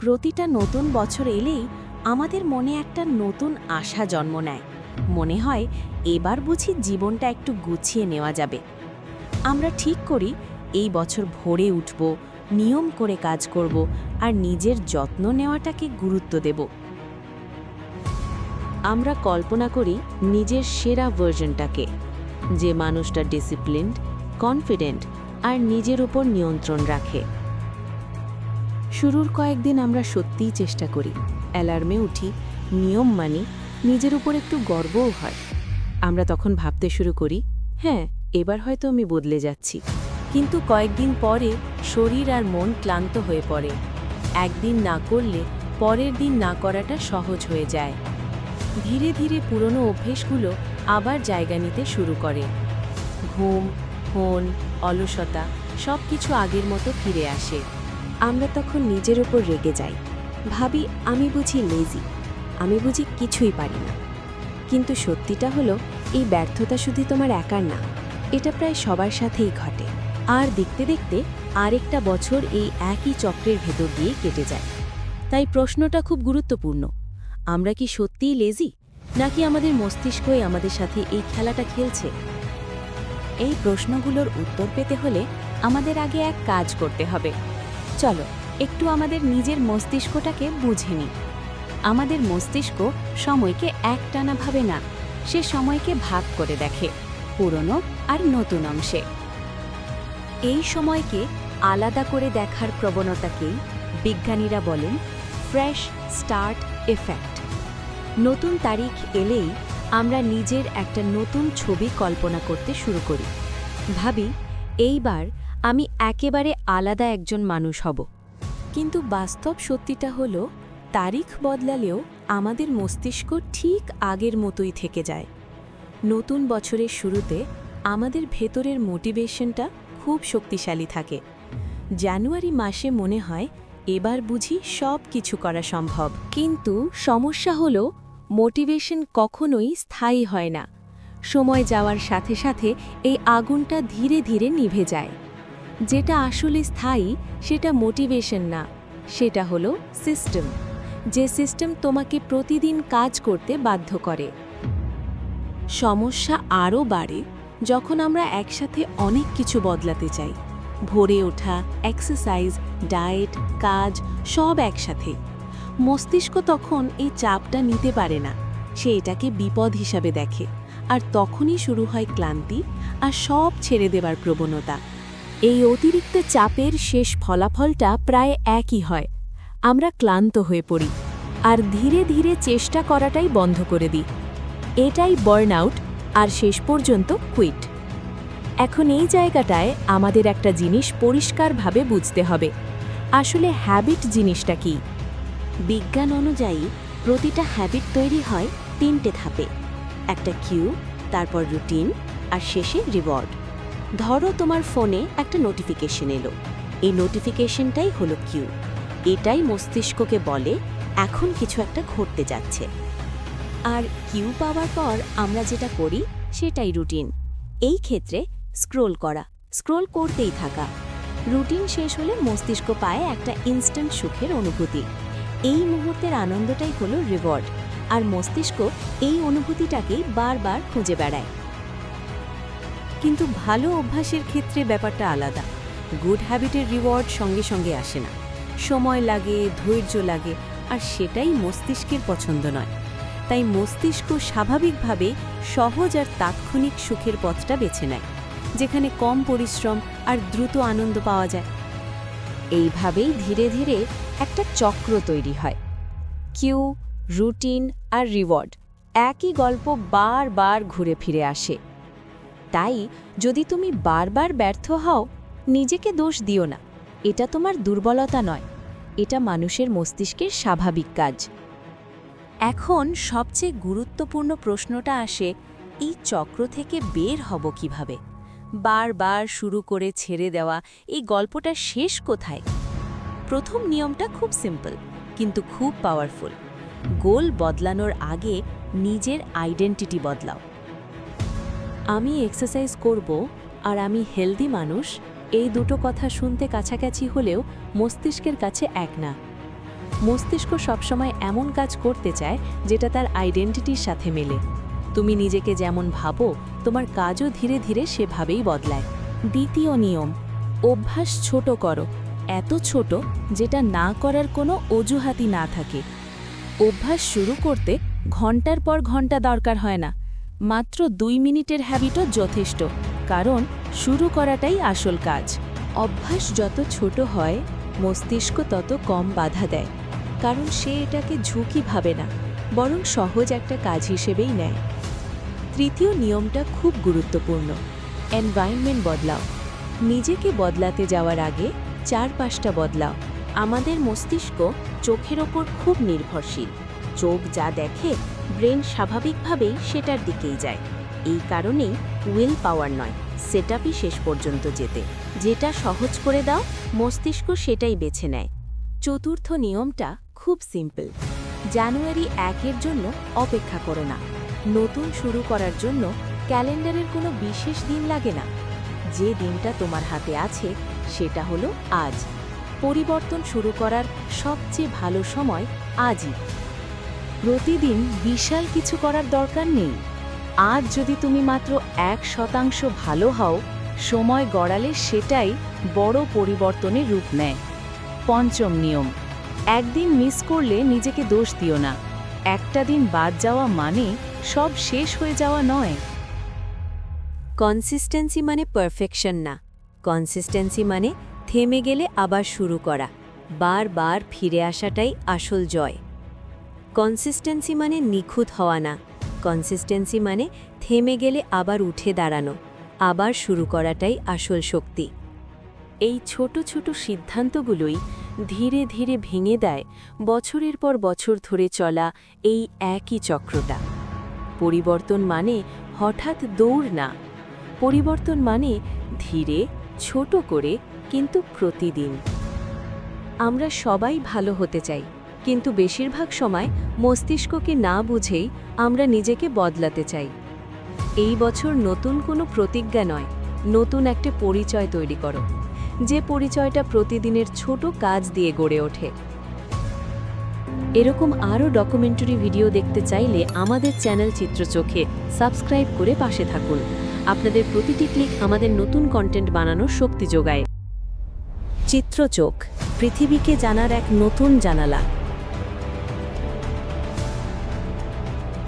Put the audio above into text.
প্রতিটা নতুন বছর এলেই আমাদের মনে একটা নতুন আশা জন্ম নেয়। মনে হয় এবার বুঝি জীবনটা একটু গুছিয়ে নেওয়া যাবে। আমরা ঠিক করি, এই বছর ভোরে উঠব, নিয়ম করে কাজ করব আর নিজের যত্ন নেওয়াটাকে গুরুত্ব দেব। আমরা কল্পনা করি নিজের সেরা ভার্জনটাকে যে মানুষটা ডিসিপ্লিনড, কনফিডেন্ট আর নিজের উপর নিয়ন্ত্রণ রাখে। শুরুর কয়েকদিন আমরা সত্যিই চেষ্টা করি। অ্যালার্মে উঠি, নিয়ম মানি, নিজের উপর একটু গর্বও হয়। আমরা তখন ভাবতে শুরু করি হ্যাঁ এবার হয়তো আমি বদলে যাচ্ছি। কিন্তু কয়েকদিন পরে শরীর আর মন ক্লান্ত হয়ে পড়ে। একদিন না করলে পরের দিন না করাটা সহজ হয়ে যায়। ধীরে ধীরে পুরনো অভ্যেসগুলো আবার জায়গা নিতে শুরু করে। ঘুম ফোন অলসতা সব কিছু আগের মতো ফিরে আসে। আমরা তখন নিজের ওপর রেগে যাই। ভাবি, আমি বুঝি লেজি আমি বুঝি কিছুই পারি না। কিন্তু সত্যিটা হলো, এই ব্যর্থতা শুধু তোমার একার না, এটা প্রায় সবার সাথেই ঘটে। আর দেখতে দেখতে আরেকটা বছর এই একই চক্রের ভেতর দিয়ে কেটে যায়। তাই প্রশ্নটা খুব গুরুত্বপূর্ণ, আমরা কি সত্যিই লেজি নাকি আমাদের মস্তিষ্কই আমাদের সাথে এই খেলাটা খেলছে? এই প্রশ্নগুলোর উত্তর পেতে হলে আমাদের আগে এক কাজ করতে হবে। চলো, একটু আমাদের নিজের মস্তিষ্কটাকে বুঝে নিই। আমাদের মস্তিষ্ক সময়কে একটানা ভাবে না, সে সময়কে ভাগ করে দেখে, পুরনো আর নতুন অংশে। এই সময়কে আলাদা করে দেখার প্রবণতাকেই বিজ্ঞানীরা বলেন ফ্রেশ স্টার্ট এফেক্ট। নতুন তারিখ এলেই আমরা নিজের একটা নতুন ছবি কল্পনা করতে শুরু করি। ভাবি, এইবার আমি একেবারে আলাদা একজন মানুষ হব। কিন্তু বাস্তব সত্যিটা হলো, তারিখ বদলালেও আমাদের মস্তিষ্ক ঠিক আগের মতোই থেকে যায়। নতুন বছরের শুরুতে আমাদের ভেতরের মোটিভেশনটা খুব শক্তিশালী থাকে। জানুয়ারি মাসে মনে হয় এবার বুঝি সব কিছু করা সম্ভব। কিন্তু সমস্যা হলো, মোটিভেশন কখনোই স্থায়ী হয় না। সময় যাওয়ার সাথে সাথে এই আগুনটা ধীরে ধীরে নিভে যায়। যেটা আসলে স্থায়ী, সেটা মোটিভেশন না। সেটা হলো সিস্টেম যে সিস্টেম তোমাকে প্রতিদিন কাজ করতে বাধ্য করে। সমস্যা আরও বাড়ে যখন আমরা একসাথে অনেক কিছু বদলাতে চাই। ভোরে ওঠা এক্সারসাইজ ডায়েট কাজ, সব একসাথে। মস্তিষ্ক তখন এই চাপটা নিতে পারে না। সে এটাকে বিপদ হিসাবে দেখে। আর তখনই শুরু হয় ক্লান্তি আর সব ছেড়ে দেবার প্রবণতা। এই অতিরিক্ত চাপের শেষ ফলাফলটা প্রায় একই হয়। আমরা ক্লান্ত হয়ে পড়ি, আর ধীরে ধীরে চেষ্টা করাটাই বন্ধ করে দিই। এটাই বার্ন আউট আর শেষ পর্যন্ত কুইট এখন এই জায়গাটায় আমাদের একটা জিনিস পরিষ্কারভাবে বুঝতে হবে। আসলে হ্যাবিট জিনিসটা কি? বিজ্ঞান অনুযায়ী প্রতিটা হ্যাবিট তৈরি হয় তিনটে ধাপে। একটা কিউ তারপর রুটিন আর শেষে রিওয়ার্ড ধরো তোমার ফোনে একটা নোটিফিকেশন এলো। এই নোটিফিকেশনটাই হলো কিউ এটাই মস্তিষ্ককে বলে, এখন কিছু একটা ঘটতে যাচ্ছে। আর কিউ পাওয়ার পর আমরা যেটা করি, সেটাই রুটিন এই ক্ষেত্রে স্ক্রোল করা স্ক্রোল করতেই থাকা। রুটিন শেষ হলে মস্তিষ্ক পায় একটা ইনস্ট্যান্ট সুখের অনুভূতি। এই মুহূর্তের আনন্দটাই হলো রিওয়ার্ড আর মস্তিষ্ক এই অনুভূতিটাকেই বারবার খুঁজে বেড়ায়। কিন্তু ভালো অভ্যাসের ক্ষেত্রে ব্যাপারটা আলাদা। গুড হ্যাবিটের রিওয়ার্ড সঙ্গে সঙ্গে আসে না। সময় লাগে, ধৈর্য লাগে, আর সেটাই মস্তিষ্কের পছন্দ নয়। তাই মস্তিষ্ক স্বাভাবিকভাবে সহজ আর তাৎক্ষণিক সুখের পথটা বেছে নেয়, যেখানে কম পরিশ্রম আর দ্রুত আনন্দ পাওয়া যায়। এইভাবেই ধীরে ধীরে একটা চক্র তৈরি হয়। কিউ রুটিন আর রিওয়ার্ড একই গল্প বারবার ঘুরে ফিরে আসে। তাই যদি তুমি বারবার ব্যর্থ হও, নিজেকে দোষ দিও না। এটা তোমার দুর্বলতা নয়। এটা মানুষের মস্তিষ্কের স্বাভাবিক কাজ। এখন সবচেয়ে গুরুত্বপূর্ণ প্রশ্নটা আসে, এই চক্র থেকে বের হব কীভাবে? বারবার শুরু করে ছেড়ে দেওয়া, এই গল্পটা শেষ কোথায়? প্রথম নিয়মটা খুব সিম্পল, কিন্তু খুব পাওয়ারফুল। গোল বদলানোর আগে নিজের আইডেন্টিটি বদলাও। আমি এক্সারসাইজ করব আর আমি হেলদি মানুষ, এই দুটো কথা শুনতে কাছাকাছি হলেও মস্তিষ্কের কাছে এক না। মস্তিষ্ক সবসময় এমন কাজ করতে চায় যেটা তার আইডেন্টিটির সাথে মেলে। তুমি নিজেকে যেমন ভাবো, তোমার কাজও ধীরে ধীরে সেভাবেই বদলায়। দ্বিতীয় নিয়ম, অভ্যাস ছোট করো, এত ছোট যেটা না করার কোনো অজুহাতই না থাকে। অভ্যাস শুরু করতে ঘণ্টার পর ঘণ্টা দরকার হয় না। মাত্র দুই মিনিটের হ্যাবিটও যথেষ্ট, কারণ শুরু করাটাই আসল কাজ। অভ্যাস যত ছোট হয়, মস্তিষ্ক তত কম বাধা দেয়, কারণ সে এটাকে ঝুঁকি ভাবে না, বরং সহজ একটা কাজ হিসেবেই নেয়। তৃতীয় নিয়মটা খুব গুরুত্বপূর্ণ এনভায়রনমেন্ট বদলাও। নিজেকে বদলাতে যাওয়ার আগে চারপাশটা বদলাও। আমাদের মস্তিষ্ক চোখের ওপর খুব নির্ভরশীল। চোখ যা দেখে, ব্রেন স্বাভাবিকভাবেই সেটার দিকেই যায়। এই কারণেই উইল পাওয়ার নয়, সেটআপই শেষ পর্যন্ত যেতে। যেটা সহজ করে দাও, মস্তিষ্ক সেটাই বেছে নেয়। চতুর্থ নিয়মটা খুব সিম্পল। জানুয়ারি একের জন্য অপেক্ষা করো না। নতুন শুরু করার জন্য ক্যালেন্ডারের কোনো বিশেষ দিন লাগে না। যে দিনটা তোমার হাতে আছে, সেটা হলো আজ। পরিবর্তন শুরু করার সবচেয়ে ভালো সময় আজই। প্রতিদিন বিশাল কিছু করার দরকার নেই। আজ যদি তুমি মাত্র এক শতাংশ ভালো হও, সময় গড়ালে সেটাই বড় পরিবর্তনের রূপ নেয়। পঞ্চম নিয়ম, একদিন মিস করলে নিজেকে দোষ দিও না। একটা দিন বাদ যাওয়া মানে সব শেষ হয়ে যাওয়া নয়। কনসিস্টেন্সি মানে পারফেকশন না। কনসিস্টেন্সি মানে থেমে গেলে আবার শুরু করা, বারবার ফিরে আসাটাই আসল জয়। কনসিস্টেন্সি মানে নিখুঁত হওয়া না। কনসিস্টেন্সি মানে থেমে গেলে আবার উঠে দাঁড়ানো, আবার শুরু করাটাই আসল শক্তি। এই ছোট ছোট সিদ্ধান্তগুলোই ধীরে ধীরে ভেঙে দেয় বছরের পর বছর ধরে চলা এই একই চক্রটা। পরিবর্তন মানে হঠাৎ দৌড় না, পরিবর্তন মানে ধীরে, ছোট করে, কিন্তু প্রতিদিন। আমরা সবাই ভালো হতে চাই। কিন্তু বেশিরভাগ সময় মস্তিষ্ককে না বুঝেই আমরা নিজেকে বদলাতে চাই। এই বছর নতুন কোনো প্রতিজ্ঞা নয়, নতুন একটা পরিচয় তৈরি করো, যে পরিচয়টা প্রতিদিনের ছোট কাজ দিয়ে গড়ে ওঠে। এরকম আরও ডকুমেন্টারি ভিডিও দেখতে চাইলে আমাদের চ্যানেল চিত্রচোখে সাবস্ক্রাইব করে পাশে থাকুন। আপনাদের প্রতিটি ক্লিক আমাদের নতুন কন্টেন্ট বানানোর শক্তি যোগায়। চিত্রচোখ পৃথিবীকে জানার এক নতুন জানালা।